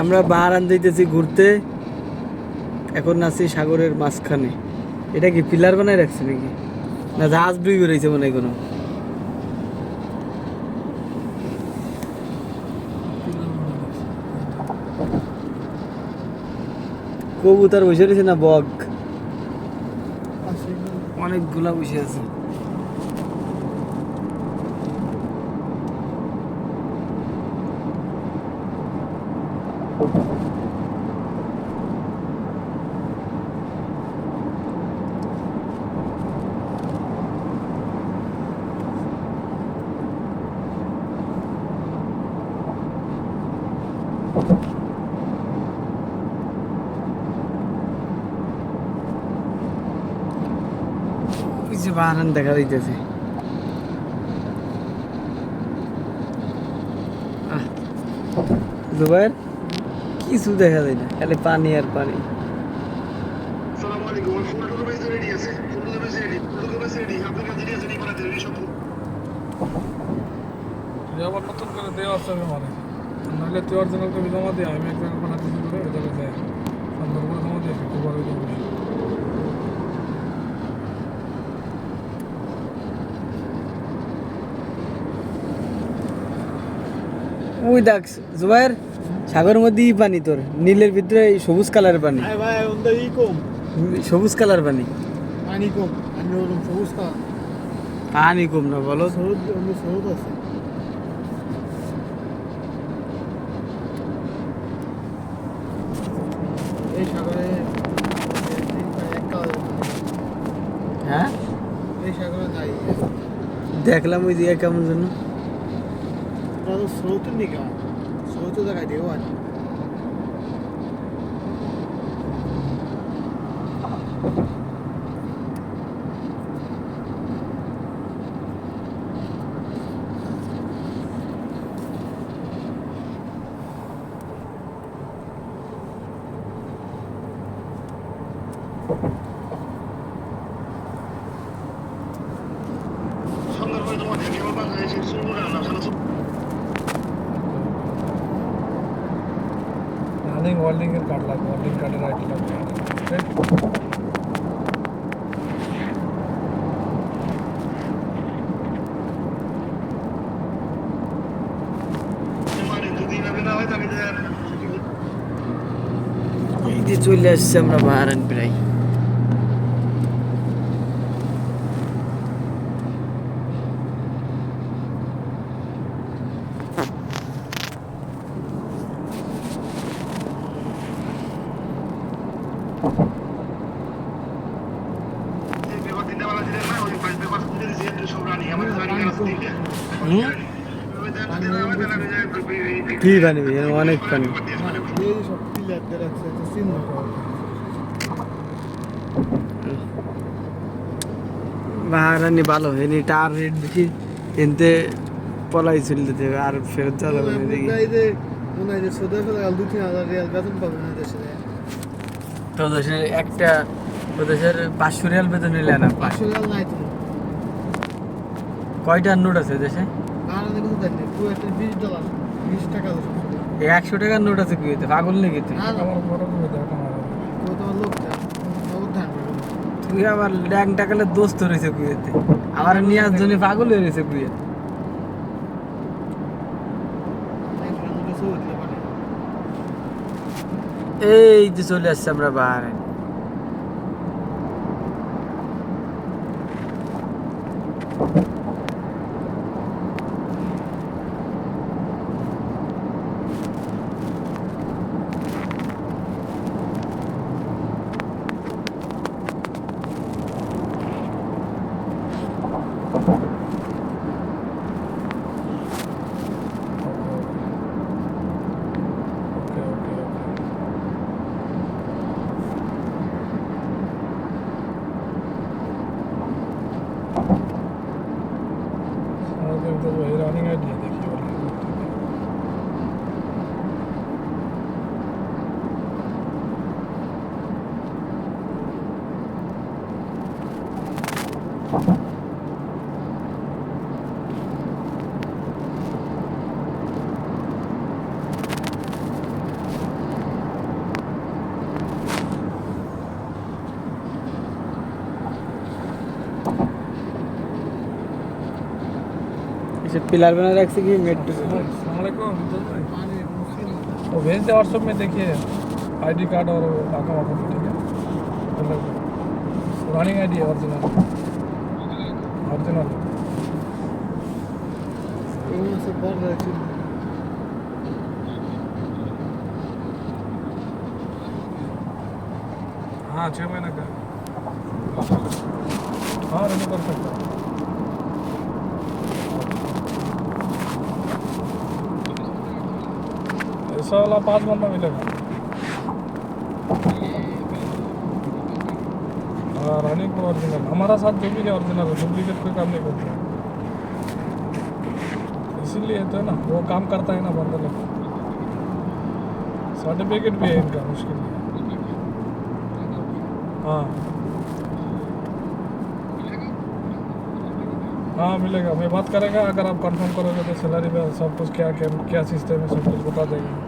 আমরা বাহারান দিতেছি ঘুরতে। এখন আছি সাগরের মাঝখানে। এটা কি পিলার বানায় রাখছে নাকি? না জাহাজ ডুবে রয়েছে মনে কোনো। কবুতর বসে রয়েছে না বক? অনেকগুলা বসে আছে। যে বাহারান দেখা দিতেছে জুবাইর কিছু দেখা যায় না খালি পানি আর পানি। কাছে আবার নতুন করে দেওয়া আছে মানে নাহলে তুই অরিজিনাল জমা দিয়ে আমি এক জায়গায় বানাতে শুরু করে সুন্দর করে জমা দিয়ে একটু বড় দিয়ে দেখ জুবাইর সাগরের মধ্যেই পানি তোর নীলের ভিতরে এই সবুজ কালারের পানি। ই সবুজ কালার পানি। পানি কম সবুজ কা পানি কম না বলো। আছে। কালার হ্যাঁ? দেখলাম ওই দিকে কেমন যেন। ज़्यादा स्रोत नहीं कहा स्रोत तो दिखाई देवा Thank you. দুদিন আগে না হয় আমি তো আর এই যে চলে আসছে আমরা বাহারান প্রায় কি ভাই অনেক করা বাহারানি ভালো এনি টার রেট বেশি এনতে পলাই চলতে দেবে আর ফেরত যাওয়া যাবে না দেখি এই যে যে সৌদি আরবে দু হাজার রিয়াল বেতন পাবে না দেশে তো দেশের একটা তো দেশের পাঁচশো রিয়াল বেতন নিলে না পাঁচশো রিয়াল নাই তো। কয়টা নোট আছে দেশে? একশো টাকার নোট আছে কুয়েতে পাগল নাকি তুই? তুই আবার ল্যাং টাকালে দোস্ত রয়েছে কুয়েতে আমার নিয়ার জন্য পাগল হয়ে রয়েছে কুয়েত এই যে চলে আসছে আমরা বাহারে पिलर बना रखे कि मेट्रो अलैक्म पानी मुश्किल वो भेज दे व्हाट्सएप में देखिए आईडी कार्ड और डाका वाका ठीक है रनिंग आईडी है ओरिजिनल ओरिजिनल हाँ छः महीने का हाँ रिन्यू कर सकते ऐसा वाला पाँच मन में मिलेगा। हाँ रनिंग पर ओरिजिनल हमारा साथ जो भी है ओरिजिनल है डुप्लीकेट कोई काम नहीं करता। इसीलिए तो है ना, वो काम करता है ना बंदा लोग। सर्टिफिकेट भी है इनका, मुश्किल नहीं हाँ। हाँ मिलेगा। मैं बात करेगा, अगर आप कंफर्म करोगे तो सैलरी में सब कुछ क्या क्या क्या सिस्टम है, सब कुछ बता देंगे।